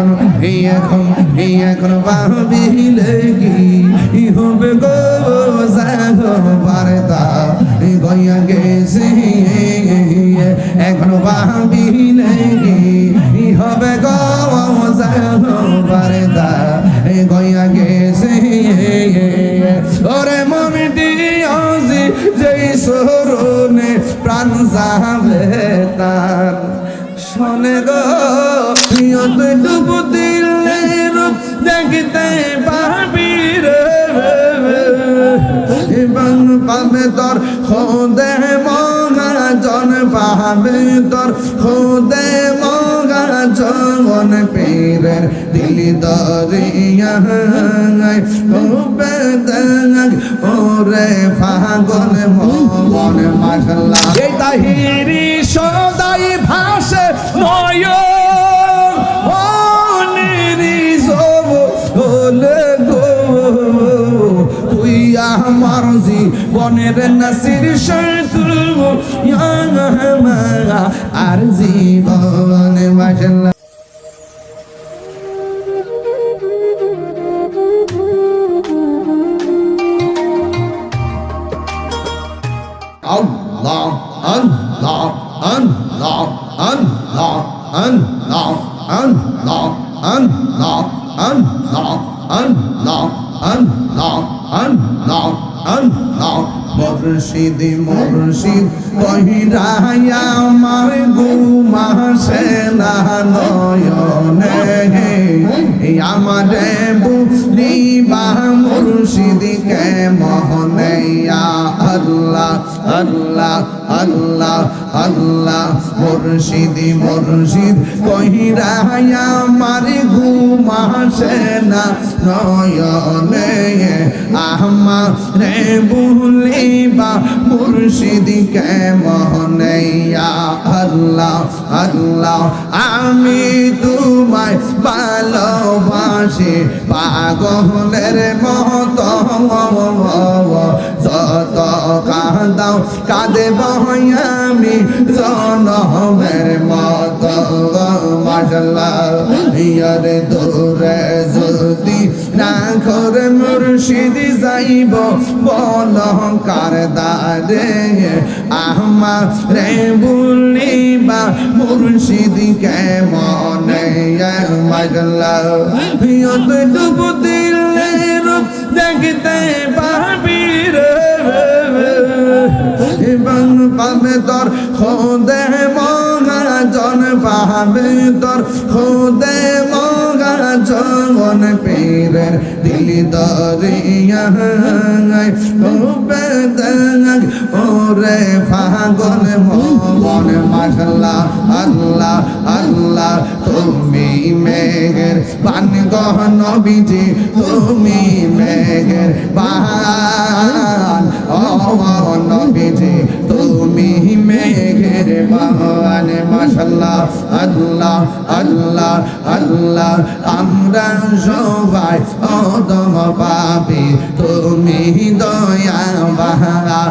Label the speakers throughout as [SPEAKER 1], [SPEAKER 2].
[SPEAKER 1] এখন এই এখন এই এখন ভাবিলে কি হবে গো জাগো বারতা গইয়া গেছে এখন ভাবিলে কি হবে গো জাগো বারতা গইয়া গেছে ওরে মমিটি আজি যেই সরনে প্রাণ যাবে তার। শোনে গো, নিয়ত ডুবু দিলে দেখতে রে। এবং পাবে তোর, খোদে মনা জন পাবে তোর, খোদে জন পীরের দিলি দরিয়া ওরে ফাগন মন মাশাল্লাহ এই তাহিরি সদাই ভাসে নয় তুই আমার জীবনের নাসির শত্রু আর জীবন Allah, Allah, Allah, Allah, Allah, Allah, Allah, Allah, Allah, Allah, Allah, আল্লাহ আল্লাহ মুর্শিদ মুর্শিদ আমার গুমা সেনা নয়নে। হে আমারে বুঝলি বা মুর্শিদ কে মোহনে আল্লাহ। আল্লাহ আল্লাহ আল্লাহ, মুর্শিদি, মুর্শিদ কহিরায়া আমার ঘুমাসে না, নয়নে আমারে বুলিবা মুর্শিদিকে মোহনেয়া আল্লাহ আল্লাহ, আমি তোমায় ভালোবাসি, পাগলের মতো, যত কাঁদাও কাঁদে আমি জনমের মতো। মাসাল্লাহ দূরে যদি না করে মুর্শিদি যাইব বল কার দারে আহমা রে বলিবা মুর্শিদিকে মনে মাসাল্লাহ ইয়ত ডুবু দিলে দেখতে আবেদর খুদে জন পীরের দিলি দরিয়া ওরে ফাগন মন মাশাল্লাহ আল্লাহ আল্লাহ, তুমি মেঘের পান গহন বিজি তুমি মেঘের বান ও নবীজি, তুমি মেঘের বান মাশাল্লাহ, আল্লাহ আল্লাহ আল্লাহ আমরা সবাই অদম পাবি তুমি দয়া বাহা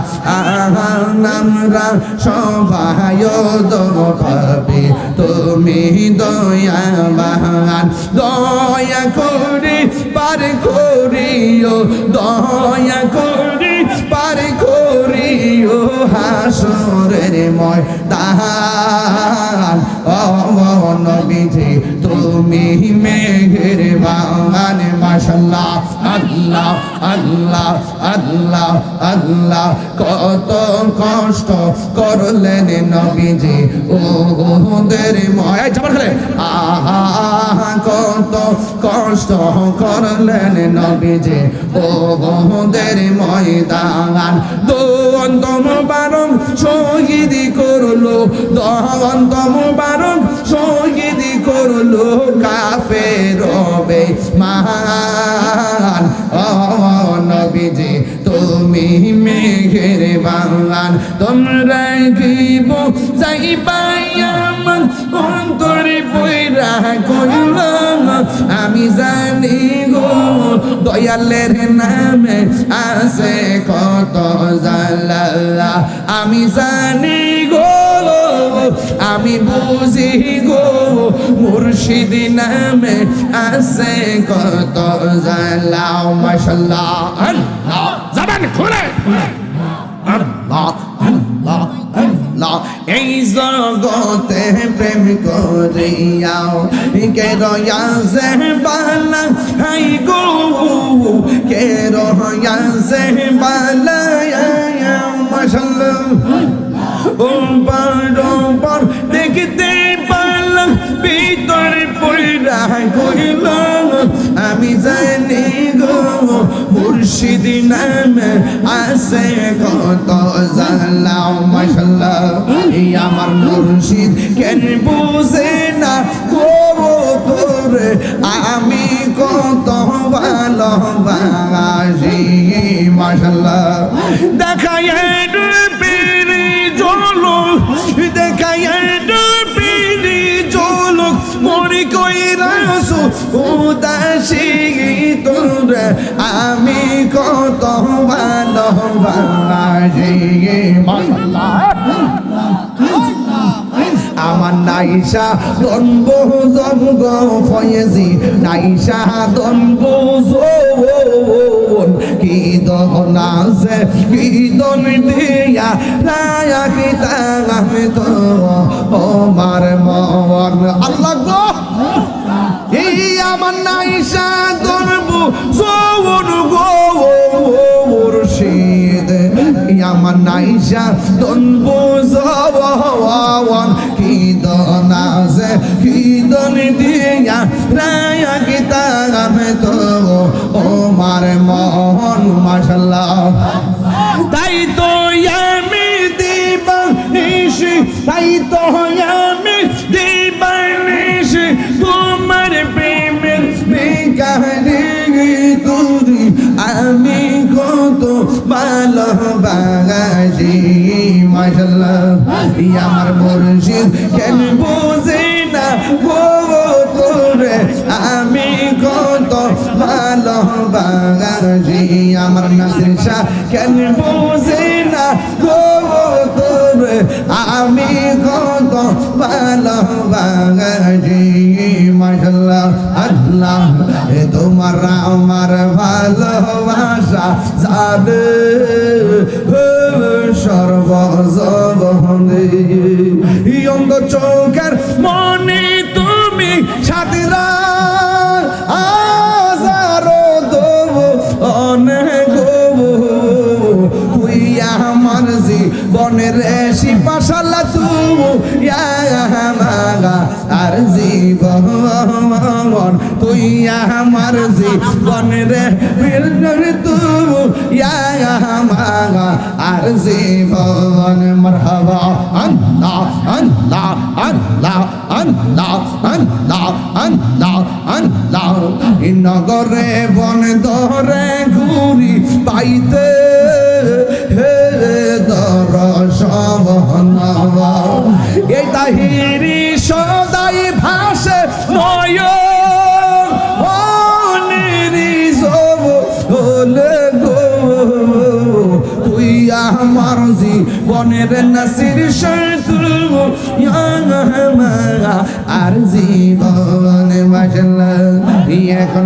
[SPEAKER 1] আমরা সবাই অদম পাবি তুমি দয়া বাহান দয়া করি, পার করিও, দয়া করি, পার হাসরের ময় তাহান ও, নবীজি, তুমি মেঘের বাগান মাশাল্লাহ, আল্লাহ আল্লাহ আল্লাহ আল্লাহ। কত কষ্ট করলেন নবীজি ওদের ময় চাপা খেলে আহা, কত কষ্ট করলেন নবীজি ওদের ময়দান। অন্তম বারম শহীদি করল দহন্তম বারম শহীদি করল কাফে রবে মহান নবীজি, তুমি মেঘের বাংলান তোমরা কি যাইবা আমি জানি গো দয়ালের নামে আছে কত জালা আমি জানি গো আমি বুঝি গো মুর্শিদ নামে আছে কত জালাও মাশাল্লাহ। আল্লাহ। জবান খুলে। আল্লাহ। এই জগতে প্রেম করিয়াও, কে রয়াছে বালা? হাই গো, কে রয়াছে বালা? মাশাল্লাহ। ও বারবার দেখতে পারলাম, ভিতরে পড়া কইল আমি জানি গো মুর্শিদ নামে আছে কত জানলাম মাশাল্লাহ এই আমার মুর্শিদ কেন বুঝে না? তোরে আমি কত ভালোবাসি মাশাল্লাহ দেখায় পিরি জলো উদাসী তোর, আমি কত ভালোবাসি আমার নাইসা দম্ব জঙ্গ ফয়েজি, নাইসা দম্ব কি দহন আছে কি দন দিয়া রায়া কি তাগামে তো ও মার মন। আল্লাহ এই আমার নাইসা দম্ব জোন গো মুর্শিদ আমার নাইসা দম্ব ভালোবাসি মাশাল্লাহ আমার মুর্শিদ, কেন বুঝে না গো তোরে? আমি কত ভালোবাসি আমার নাসির শাহ। কেন বুঝে না গো তোরে? আমি কত ভালোবাসি মাশাল্লাহ আল্লাহ তোমার আমার ভালোবাসা জানে সর্বজবনে অঙ্গ চৌকার মনে তুই আমার জীবনের তু মাগা আর জীবন, মরহবা, আল্লাহ আল্লাহ আল্লাহ আল্লাহ আল্লাহ আল্লাহ আল্লাহ। নগরে বন ধরে ঘুরি পাইতে, হে দর সবনব এই তাহিরি আমার জীবনের নাসির শত্রু আর জীবন মাসাল্লাহ এখন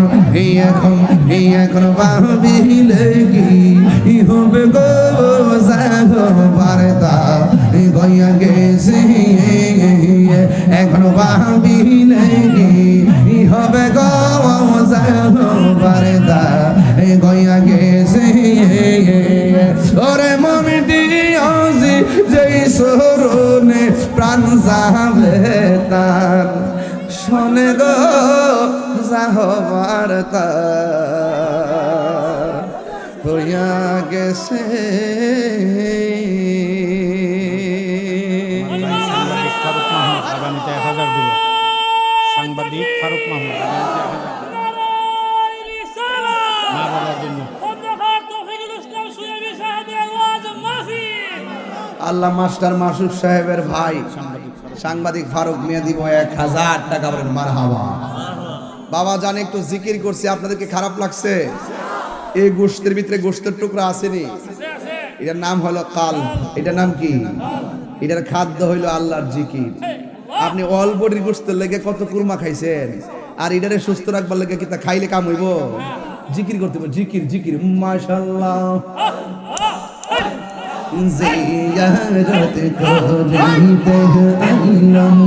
[SPEAKER 1] এখন এখন ভাবিলে কি হবে গো পারতা গইয়া গেছে এখন ভাবিলে কি হবে গো যাবে তার শোনে গো যাহবার হইয়া গেছে।
[SPEAKER 2] সাংবাদিক ফারুক মাহমুদ। মা বাবার জন্য।
[SPEAKER 1] আল্লাহ মাস্টার মাসুদ সাহেবের ভাই। সাংবাদিক ফারুক মিয়া দিব এক হাজার টাকা বলেন মার হাওয়া বাবা জানে একটু জিকির করছি, আপনাদেরকে খারাপ লাগছে? এই গোষ্ঠের ভিতরে গোষ্ঠের টুকরা আসেনি। এটার নাম হলো কাল। এটার নাম কি? এটার খাদ্য হইল আল্লাহর জিকির। আপনি অল্প গোস্তের লেগে কত কুরমা খাইছেন? আর এটারে সুস্থ রাখবার লেগে কি তা খাইলে কাম হইব? জিকির করতে হবে জিকির জিকির। মাশাল্লাহ জিয়ারত করিতে আইলাম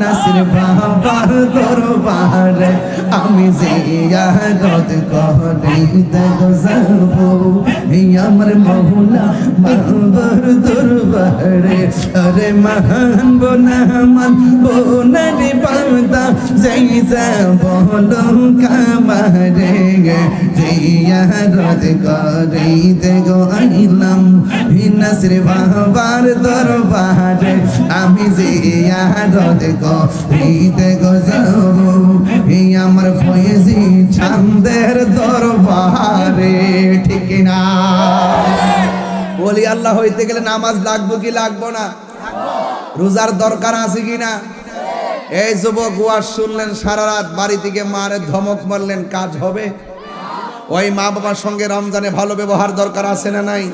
[SPEAKER 1] নাসির বাবার দরবারে আমি জিয়ারত করিতে যাব আমার মহুলা বাবার দরবারে। আরে মহান বোনা মান বোনারে পাতা যাইতা বলো কামারে জিয়ারত করিতে গো আইলাম নাসির বাবার দরবারে। আমি জিয়ারত করিতে গো যাব এই আমার ফয়েজি চান্দের দরবারে, ঠিক না বলি, আল্লাহ হইতে গেলে নামাজ লাগবো কি লাগবো না? রোজার দরকার আছে কি না? এই যুবক, ওয়াজ শুনলেন, সারা রাত বাড়ি থেকে মারে ধমক মারলেন, কাজ হবে? ওই মা বাবার সঙ্গে রমজানে ভালো ব্যবহার দরকার আছে না নাই?